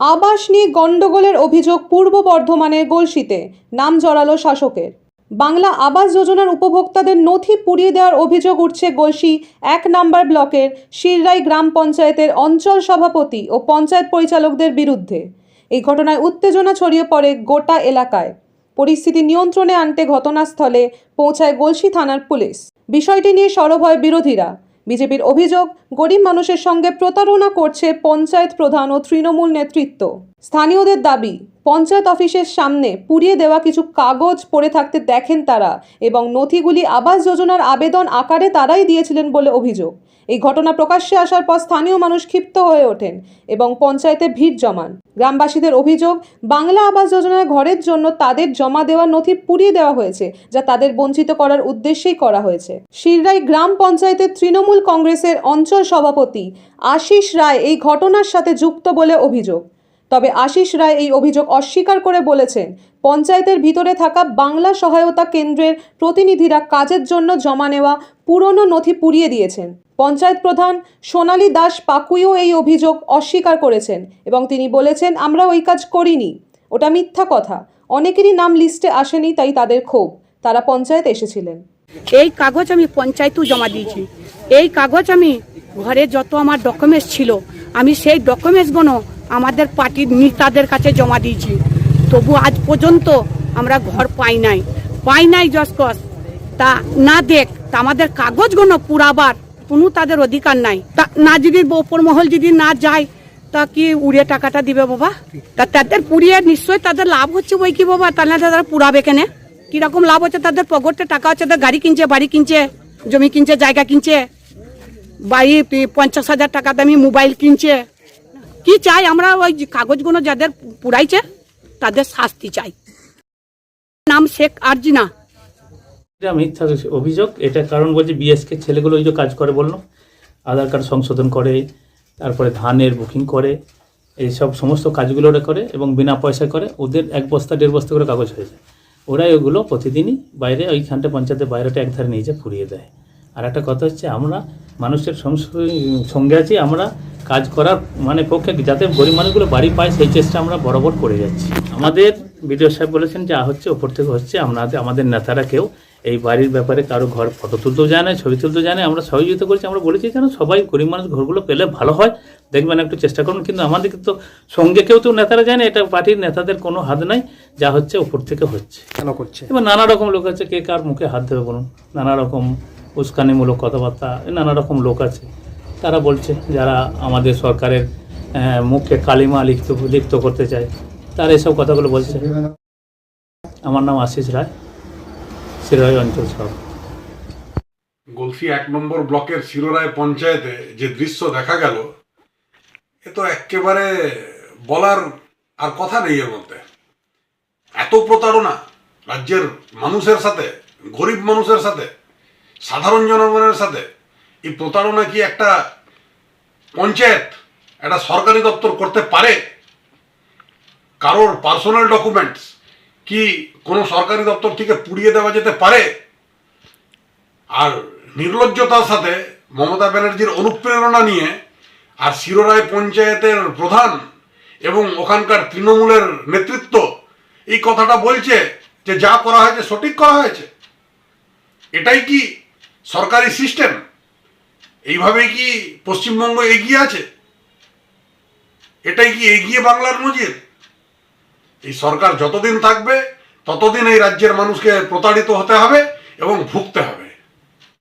আবাস নিয়ে গণ্ডগোলের অভিযোগ পূর্ব বর্ধমানের গলসিতে। নাম জড়ালো শাসকের। বাংলা আবাস যোজনার উপভোক্তাদের নথি পুড়িয়ে দেওয়ার অভিযোগ উঠছে গলসি এক নম্বর ব্লকের শিররাই গ্রাম পঞ্চায়েতের অঞ্চল সভাপতি ও পঞ্চায়েত পরিচালকদের বিরুদ্ধে। এই ঘটনায় উত্তেজনা ছড়িয়ে পড়ে গোটা এলাকায়। পরিস্থিতি নিয়ন্ত্রণে আনতে ঘটনাস্থলে পৌঁছায় গলসি থানার পুলিশ। বিষয়টি নিয়ে সরব হয় বিরোধীরা। বিজেপির অভিযোগ গরিব মানুষের সঙ্গে প্রতারণা করছে পঞ্চায়েত প্রধান ও তৃণমূল নেতৃত্ব। স্থানীয়দের দাবি পঞ্চায়েত অফিসের সামনে পুড়িয়ে দেওয়া কিছু কাগজ পড়ে থাকতে দেখেন তারা এবং নথিগুলি আবাস যোজনার আবেদন আকারে তারাই দিয়েছিলেন বলে অভিযোগ। এই ঘটনা প্রকাশ্যে আসার পর স্থানীয় মানুষ ক্ষিপ্ত হয়ে ওঠেন এবং পঞ্চায়েতে ভিড় জমান। গ্রামবাসীদের অভিযোগ, বাংলা আবাস যোজনার ঘরের জন্য তাদের জমা দেওয়া নথি পুড়িয়ে দেওয়া হয়েছে, যা তাদের বঞ্চিত করার উদ্দেশ্যেই করা হয়েছে। শিররাই গ্রাম পঞ্চায়েতের তৃণমূল কংগ্রেসের অঞ্চল সভাপতি আশিস রায় এই ঘটনার সাথে যুক্ত বলে অভিযোগ। তবে আশিস রায় এই অভিযোগ অস্বীকার করে বলেছেন, পঞ্চায়েতের ভিতরে থাকা বাংলা সহায়তা কেন্দ্রের প্রতিনিধিরা কাজের জন্য জমা নেওয়া পুরনো নথি পুড়িয়ে দিয়েছেন। পঞ্চায়েত প্রধান সোনালী দাস পাকুইও এই অভিযোগ অস্বীকার করেছেন এবং তিনি বলেছেন, আমরা ওই কাজ করিনি। ওটা মিথ্যা কথা। অনেকেরই নাম লিস্টে আসেনি, তাই তাদের ক্ষোভ। তারা পঞ্চায়েত এসেছিলেন। এই কাগজ আমি পঞ্চায়েতেও জমা দিয়েছি। এই কাগজ আমি ঘরে যত আমার ডকুমেন্টস ছিল, আমি সেই ডকুমেন্টসগুলো আমাদের পার্টির নেতাদের কাছে জমা দিয়েছি। তবু আজ পর্যন্ত আমরা ঘর পাই নাই। পাই নাই জসকস তা না দেখ, তা আমাদের কাগজগুলো পুরাবার, কোনো তাদের অধিকার নাই। তা না যদি ওপর মহল যদি না যায়, তা কি উড়িয়ে টাকাটা দিবে বাবা? তা তাদের পুড়িয়ে নিশ্চয়ই তাদের লাভ হচ্ছে বই কি বাবা? তাহলে তারা পুরাবে কেনে? কীরকম লাভ হচ্ছে? তাদের পকেটে টাকা হচ্ছে তাদের গাড়ি কিনছে, বাড়ি কিনছে, জমি কিনছে, জায়গা কিনছে। বাড়ি পঞ্চাশ হাজার টাকা দামি মোবাইল কিনছে। কি চাই? আমরা ওই কাগজগুলো যাদের পুরাইছে তাদের শাস্তি চাই। নাম শেখ আরজিনা। মিথ্যা অভিযোগ, এটা কারণ বলছে বিএসকে ছেলেগুলো ওই যে কাজ করে বলল। আধার কার্ড সংশোধন করে, তারপরে ধানের বুকিং করে, এইসব সমস্ত কাজগুলো ওরা করে এবং বিনা পয়সায় করে, ওদের এক বস্তা, দেড় বস্তা করে কাগজ হয়ে যায়। ওরাই ওগুলো প্রতিদিনই বাইরে ওইখানটা পঞ্চায়েতের বাইরেটা এক ধারে নিয়ে যায়, পুড়িয়ে দেয়। আর একটা কথা হচ্ছে আমরা মানুষের সঙ্গে- আছি আমরা কাজ করার মানে পক্ষে যাতে গরিব মানুষগুলো বাড়ি পায় সেই চেষ্টা আমরা বরাবর করে যাচ্ছি। আমাদের বিডিও সাহেব বলেছেন যা হচ্ছে ওপর থেকে হচ্ছে আমরা আমাদের নেতারা কেউ এই বাড়ির ব্যাপারে কারও ঘর ফটো তুলতেও যায় না ছবি তুলতেও যায় না আমরা সহযোগিতা করছি আমরা বলেছি যেন সবাই গরিব মানুষ ঘরগুলো পেলে ভালো হয় দেখবেন একটু চেষ্টা করুন কিন্তু আমাদের তো সঙ্গে কেউ তো নেতারা যায় না এটা পার্টির নেতাদের কোনো হাত নাই যা হচ্ছে ওপর থেকে হচ্ছে। কেন করছে? এবার নানা রকম লোক আছে কে কার মুখে হাত দেবে বলুন নানা রকম উস্কানিমূলক কথাবার্তা, নানা রকম লোক আছে। তারা বলছে, যারা আমাদের সরকারের মুখে কালিমা লিপ্ত লিপ্ত করতে চায়, তারা এসব কথাগুলো বলছে। আমার নাম আশিস রায় শিরোয় অঞ্চল সব গলসি এক নম্বর ব্লকের শিরোরায় পঞ্চায়েতে যে দৃশ্য দেখা গেল, এ তো একেবারে বলার আর কথা নেই এর মধ্যে। এত প্রতারণা রাজ্যের মানুষের সাথে, গরিব মানুষের সাথে সাধারণ জনগণের সাথে এই প্রতারণা কি একটা পঞ্চায়েত, একটা সরকারি দপ্তর করতে পারে? কারোর পার্সোনাল ডকুমেন্টস কি কোনো সরকারি দপ্তর থেকে পুড়িয়ে দেওয়া যেতে পারে? আর নির্লজ্জতার সাথে মমতা ব্যানার্জির অনুপ্রেরণা নিয়ে আর শিরোরায় পঞ্চায়েতের প্রধান এবং ওখানকার তৃণমূলের নেতৃত্ব এই কথাটা বলছে যে যা করা হয়েছে সঠিক করা হয়েছে। এটাই কি সরকারি সিস্টেম। এইভাবে কি পশ্চিমবঙ্গ এগিয়ে আছে? এটাই কি এগিয়ে বাংলার নজির? এই সরকার যতদিন থাকবে, ততদিন এই রাজ্যের মানুষকে প্রতারিত হতে হবে এবং ভুগতে হবে।